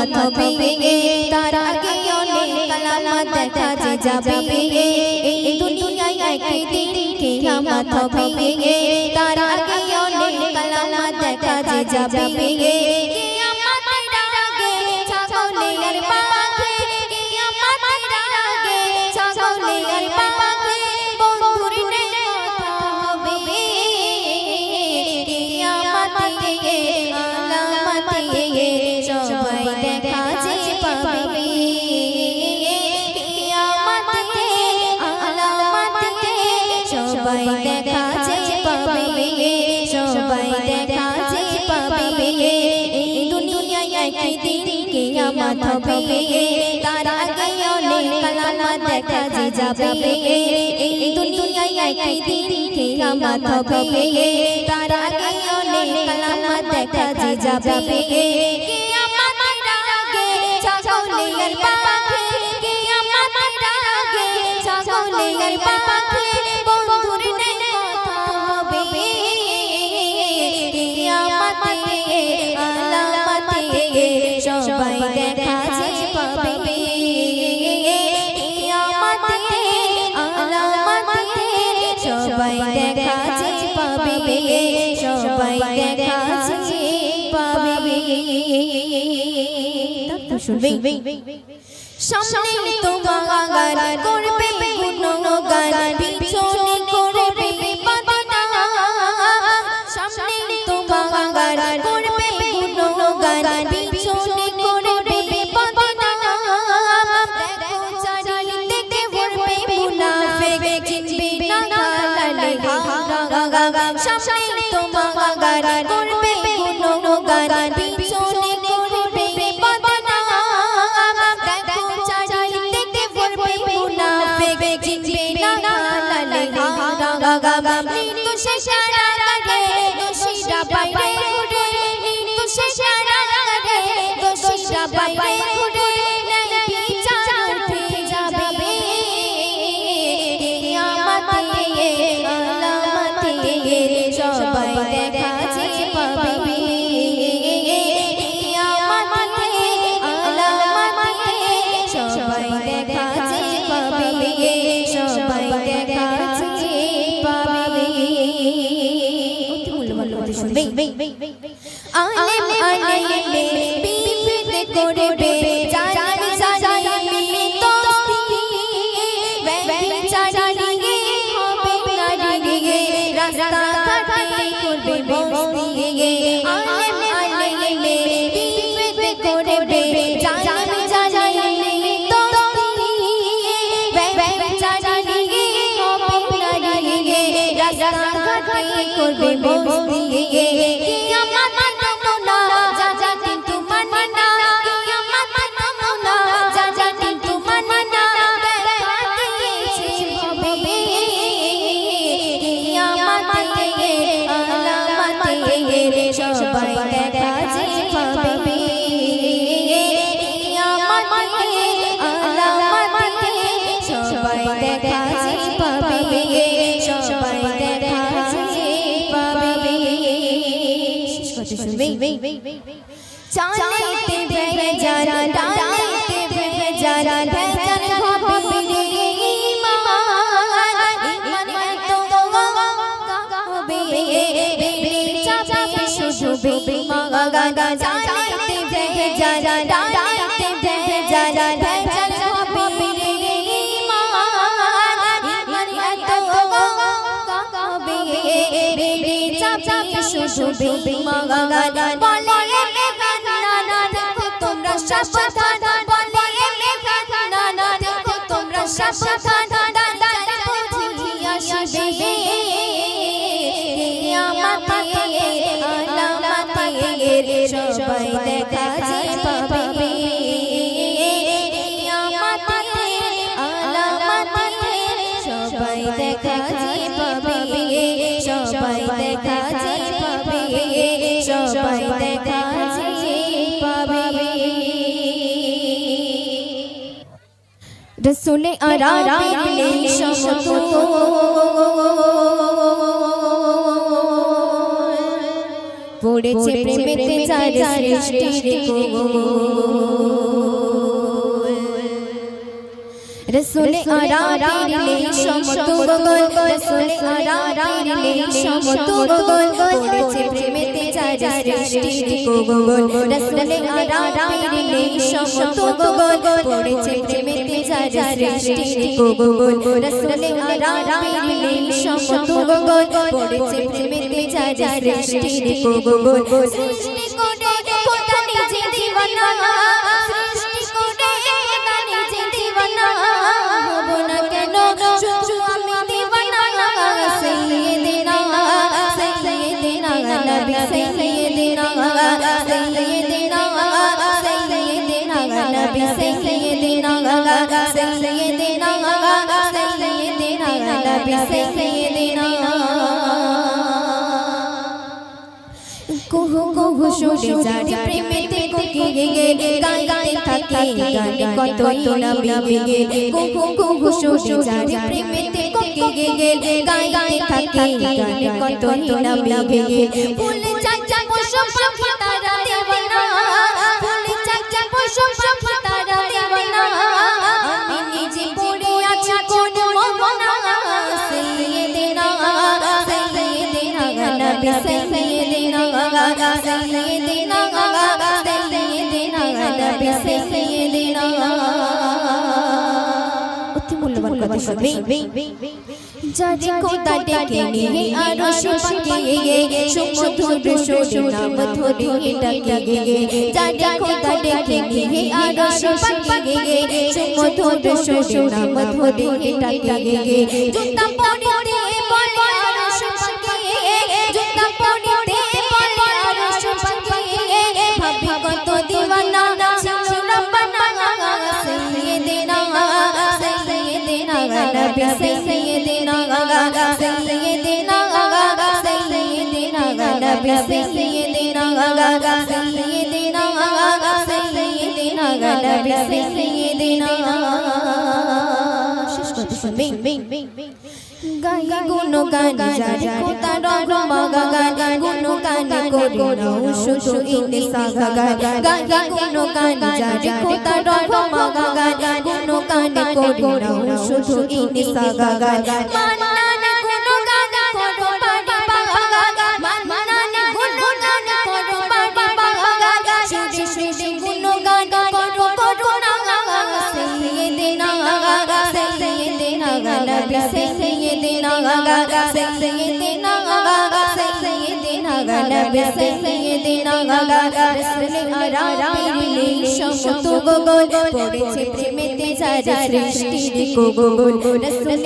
কিয়ামত হবে তার আগে অনেক আলামত দেখা যে যাবে এই দুনিয়ায় একদিন কিয়ামত হবে তার আগে অনেক আলামত দেখা যে যাবে সবাই দেখা যে পাবে, সবাই দেখা যে পাবে। এই দুনিয়ায় একদিন কিয়ামত হবে। তার আগে অনেক আলামত দেখা যে যাবে। এই দুনিয়ায় একদিন কিয়ামত হবে। তার আগে অনেক আলামত যাবে। পাখি। সামনে তোমার করবে গুণগান গা মৃত্যু শেষারা করে দোষীরা বাইরে ঘুরে মৃত্যু শেষারা করে দোষীরা বাইরে ঘুরে সবাই দেখা বস্তি চালাইতে ভেজাল ডালাইতে ভেজাল চাপে শুধু রসুলে আরামের সমতুল্য পড়েছে প্রেমেতে যার সৃষ্টি রসুলে আরামের সমতুল্য রসুলে আরামের সমতুল্য পড়েছে প্রেমেতে যার সৃষ্টি রসুলে আরামের নেই সমতুল্য পড়েছে প্রেমেতে যার সৃষ্টি রসুলে আরামের নেই সমতুল্য পড়েছে প্রেমেতে যার সৃষ্টি সৃষ্টি নবী সাইয়্যিদিনা সাইয়্যিদিনা সাইয়্যিদিনা নবী সাইয়্যিদিনা কুহু কুহু সুরে যারে প্রেমেতে কোকি গে গে গাইতে থাকে গানে কতই না বিগে কুহু কুহু সুরে যারে প্রেমেতে কোকি গে গে গাইতে থাকে গানে কতই না বিগে ফুলে চাচা পশু পাখি তারা দেওয়ানা ফুলে চাচা পশু কথা শুনবে যারে খোদা ডেকে নিয়ে আরও সুপাকে গে সুমধুর সুর নাম ধরে ডাকে গে যারে খোদা ডেকে নিয়ে আরও সুপাকে গে সুমধুর সুর নাম ধরে ডাকে গে জুতা পড়িতে নবী সাইয়্যিদিনা সাইয়্যিদিনা সাইয়্যিদিনা নবী সাইয়্যিদিনা শেষ কথা শুনবে গাই গুণ গান যারে কোতা রং মাগা গান গুণ গান করি নাও শুধু ইনে সাগা গান গাই গুণ গান যারে কোতা রং মাগা গান গুণ গান করি নাও শুধু ইনে সাগা গান নবী সাইয়্যিদিনা রাসূল আরামের নেই সমতুল্য পড়েছে প্রেমেতে যারা সৃষ্টির কোগল রাসূল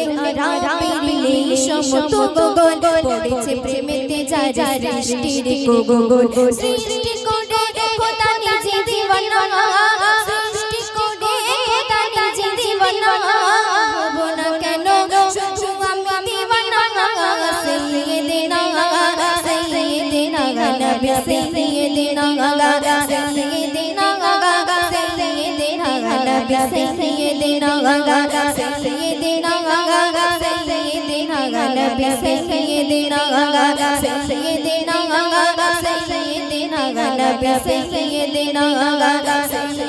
আরামের নেই সমতুল্য পড়েছে প্রেমেতে যারা সৃষ্টি নবী সাইয়্যিদিনা সাইয়্যিদিনা সাইয়্যিদিনা নবী সাইয়্যিদিনা সাইয়্যিদিনা সাইয়্যিদিনা নবী সাইয়্যিদিনা সাইয়্যিদিনা সাইয়্যিদিনা নবী সাইয়্যিদিনা সাইয়্যিদিনা